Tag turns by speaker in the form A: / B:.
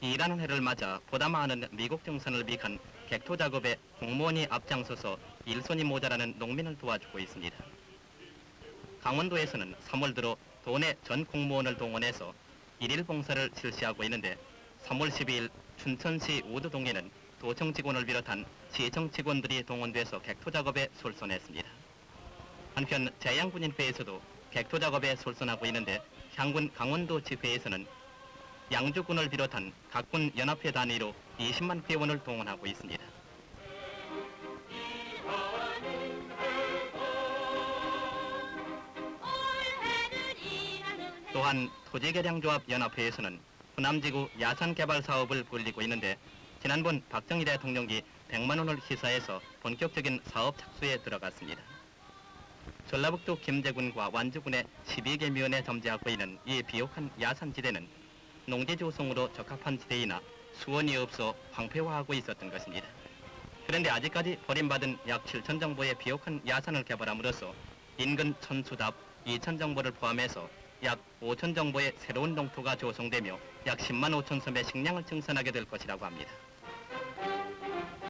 A: 일하는 해를 맞아 보다 많은 미국 정선을 비한 객토 작업에 공무원이 앞장서서 일손이 모자라는 농민을 도와주고 있습니다. 강원도에서는 3월 들어 도내 전 공무원을 동원해서 일일 봉사를 실시하고 있는데 3월 12일 춘천시 우두동에는 도청 직원을 비롯한 시청 직원들이 동원돼서 객토 작업에 솔선했습니다. 한편 재양군인회에서도 객토 작업에 솔선하고 있는데 향군 강원도 지회에서는 양주군을 비롯한 각군 연합회 단위로 20만 회원을 동원하고 있습니다. 또한 토지개량조합 연합회에서는 호남지구 야산개발 사업을 벌리고 있는데 지난번 박정희 대통령이 100만 원을 시사해서 본격적인 사업 착수에 들어갔습니다. 전라북도 김제군과 완주군의 12개 면에 점지하고 있는 이 비옥한 야산지대는 농지 조성으로 적합한 지대이나 수원이 없어 황폐화하고 있었던 것입니다. 그런데 아직까지 버림받은 약 7천 정보의 비옥한 야산을 개발함으로써 인근 천수답 2천 정보를 포함해서 약 5천 정보의 새로운 농토가 조성되며 약 10만 5천 섬의 식량을 증산하게 될 것이라고 합니다.